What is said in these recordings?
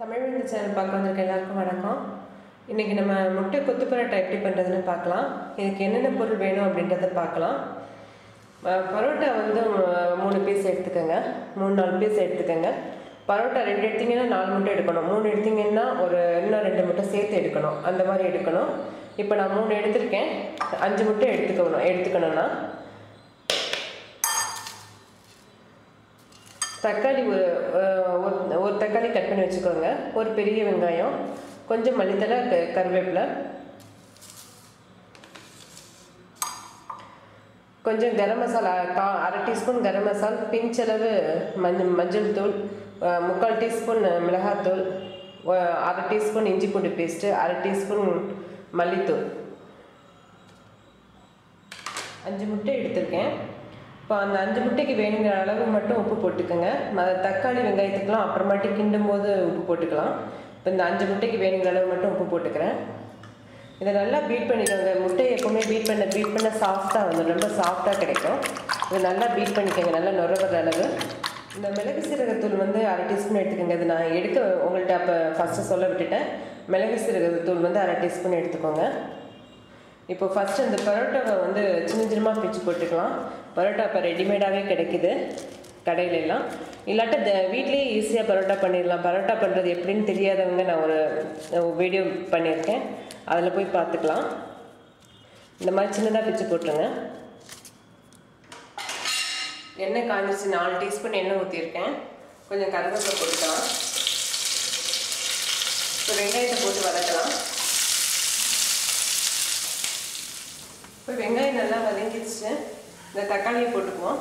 தமிழ் விருந்து சேனல் பார்க்க வந்திருக்க எல்லாருக்கும் வணக்கம். இன்றைக்கி நம்ம முட்டை கொத்து பரோட்டா எப்படி பண்ணுறதுன்னு பார்க்கலாம். இதுக்கு என்னென்ன பொருள் வேணும் அப்படின்றத பார்க்கலாம். பரோட்டா வந்து மூணு பீஸ் எடுத்துக்கோங்க. மூணு நாலு பீஸ் எடுத்துக்கோங்க. பரோட்டா ரெண்டு எடுத்தீங்கன்னா நாலு முட்டை எடுக்கணும். மூணு எடுத்தீங்கன்னா ஒரு இன்னும் ரெண்டு முட்டை சேர்த்து எடுக்கணும். அந்த மாதிரி எடுக்கணும். இப்போ நான் மூணு எடுத்திருக்கேன். அஞ்சு முட்டை எடுத்துக்கணும். எடுத்துக்கணும்னா தக்காளி ஒரு ஒரு- தக்காளி கட் பண்ணி வச்சுக்கோங்க. ஒரு பெரிய வெங்காயம் கொஞ்சம் மல்லித்தலை க- கருவேப்பிலை. கொஞ்சம் கரம் மசாலா கா அரை டீஸ்பூன் கரம் மசால் பிஞ்சளவு மஞ்சள் மஞ்சள் தூள் முக்கால் டீஸ்பூன் மிளகாத்தூள் அரை டீஸ்பூன் இஞ்சி பூண்டு பேஸ்ட்டு அரை டீஸ்பூன் மல்லித்தூள். அஞ்சு முட்டை எடுத்திருக்கேன். இப்போ அந்த அஞ்சு முட்டைக்கு வேணுங்கிற அளவு மட்டும் உப்பு போட்டுக்கோங்க. ம- தக்காளி வெங்காயத்துக்கெலாம் அப்புறமாட்டி கிண்டும் போது உப்பு போட்டுக்கலாம். இப்போ இந்த அஞ்சு முட்டைக்கு வேணுங்கிற அளவு மட்டும் உப்பு போட்டுக்கிறேன். இதை நல்லா பீட் பண்ணிக்கோங்க. முட்டையை எப்போவுமே பீட் பண்ண பீட் பண்ண சாஃப்டாக வந்து ரொம்ப சாஃப்டாக கிடைக்கும். இதை நல்லா பீட் பண்ணிக்கோங்க. நல்லா நுர அளவு. இந்த மிளகு சீரகத்தூள் வந்து அரை டீஸ்பூன் எடுத்துக்கோங்க. இது நான் எடுக்க உங்கள்கிட்ட அப்போ ஃபஸ்ட்டு சொல்ல விட்டுட்டேன். மிளகு சீரகத்தூள் வந்து அரை டீஸ்பூன் எடுத்துக்கோங்க. இப்போ ஃபஸ்ட்டு இந்த பரோட்டாவை வந்து சின்ன சின்னமாக பிச்சு போட்டுக்கலாம். பரோட்டா இப்போ ரெடிமேடாகவே கிடைக்குது கடையிலலாம் இல்லாட்ட த வீட்லேயே ஈஸியாக பரோட்டா பண்ணிடலாம். பரோட்டா பண்ணுறது எப்படின்னு தெரியாதவங்க நான் ஒரு வீடியோ பண்ணியிருக்கேன். அதில் போய் பார்த்துக்கலாம். இந்த மாதிரி சின்னதாக பிச்சு போட்டுருங்க. எண்ணெய் காஞ்சிச்சு நாலு டீஸ்பூன் எண்ணெய் ஊற்றிருக்கேன் கொஞ்சம் கருவேப்பிலை போட்டுக்கலாம். இப்போ வெங்காயத்தை போட்டு வதக்கலாம். இப்போ வெங்காயம் நல்லா வதங்கிடுச்சு. இந்த தக்காளியை போட்டுக்குவோம்.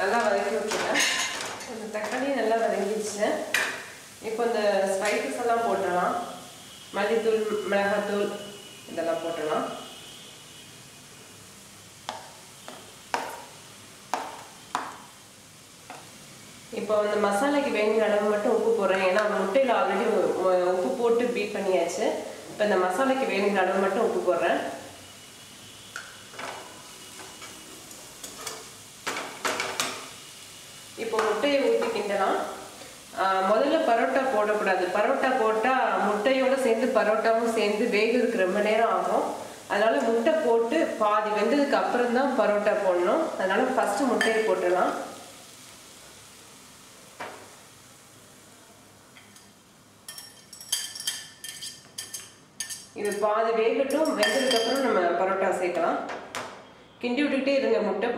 நல்லா வதக்கி விட்டுருக்கேன் இந்த தக்காளி நல்லா வதங்கிடுச்சு. இப்போ இந்த ஸ்பைசஸ் எல்லாம் போட்டுடலாம். மல்லித்தூள் மிளகாத்தூள் இதெல்லாம் போட்டுடலாம். இப்போ அந்த மசாலாக்கு வேணுங்கிற அளவு மட்டும் உப்பு போடுறேன். ஏன்னா முட்டையில் ஆல்ரெடி உப்பு போட்டு பீட் பண்ணியாச்சு. இப்போ இந்த மசாலாக்கு வேணுங்கிற அளவு மட்டும் உப்பு போடுறேன். இப்போ முட்டையை ஊற்றி கிண்டலாம். முதல்ல பரோட்டா போடக்கூடாது. பரோட்டா போட்டால் முட்டையோடு சேர்ந்து பரோட்டாவும் சேர்ந்து வேகிறதுக்கு ரொம்ப நேரம் ஆகும். அதனால் முட்டை போட்டு பாதி வெந்ததுக்கு அப்புறம் தான் பரோட்டா போடணும். அதனால் ஃபஸ்ட்டு முட்டையை போட்டுடலாம். இது பாதி வேகட்டும் வெந்ததுக்கப்புறம் நம்ம பரோட்டா சேர்க்கலாம். கிண்டி விட்டுக்கிட்டே இருங்க முட்டை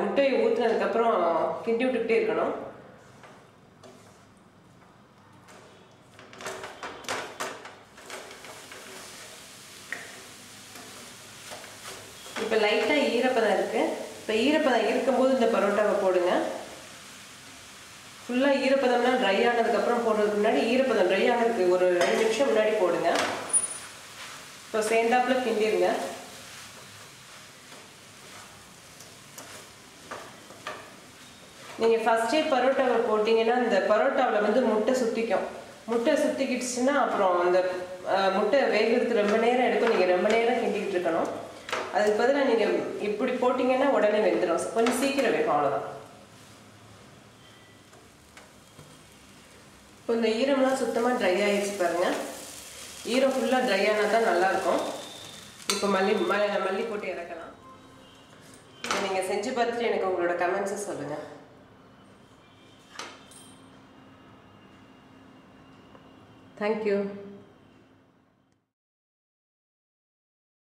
முட்டையை ஊற்றுனதுக்கப்புறம் கிண்டி விட்டுக்கிட்டே இருக்கணும். இப்போ லைட்டாக ஈரப்பதம் இருக்குது இப்போ ஈரப்பதம் இருக்கும்போது இந்த பரோட்டாவை போடுங்க. ஃபுல்லாக ஈரப்பதம்னா ட்ரை ஆனதுக்கப்புறம் போடுறதுக்கு முன்னாடி ஈரப்பதம் ட்ரை ஆனதுக்கு ஒரு ரெண்டு நிமிஷம் முன்னாடி போடுங்க. இப்போ சேர்ந்தாப்புல கிண்டிருங்க. நீங்கள் ஃபஸ்ட்டே பரோட்டாவை போட்டிங்கன்னா இந்த பரோட்டாவில் வந்து முட்டை சுற்றிக்கும் முட்டை சுற்றிக்கிடுச்சுன்னா அப்புறம் அந்த முட்டை வேகிறதுக்கு ரொம்ப நேரம் எடுக்கும். நீங்கள் ரொம்ப நேரம் கிண்டிக்கிட்டு இருக்கணும். அதுக்கு பதிலாக நீங்கள் இப்படி போட்டிங்கன்னா உடனே வெந்துடும் கொஞ்சம் சீக்கிரம் வேகும் அவ்வளோதான் இப்போ இந்த ஈரம்லாம் சுத்தமாக ட்ரை ஆகிடுச்சு பாருங்கள் ஈரம் ஃபுல்லாக ட்ரை ஆனால் தான் நல்லாயிருக்கும். இப்போ மல்லி ம மல்லி போட்டு இறக்கலாம். இப்போ நீங்கள் செஞ்சு பார்த்துட்டு எனக்கு உங்களோட கமெண்ட்ஸை சொல்லுங்கள் தேங்க்யூ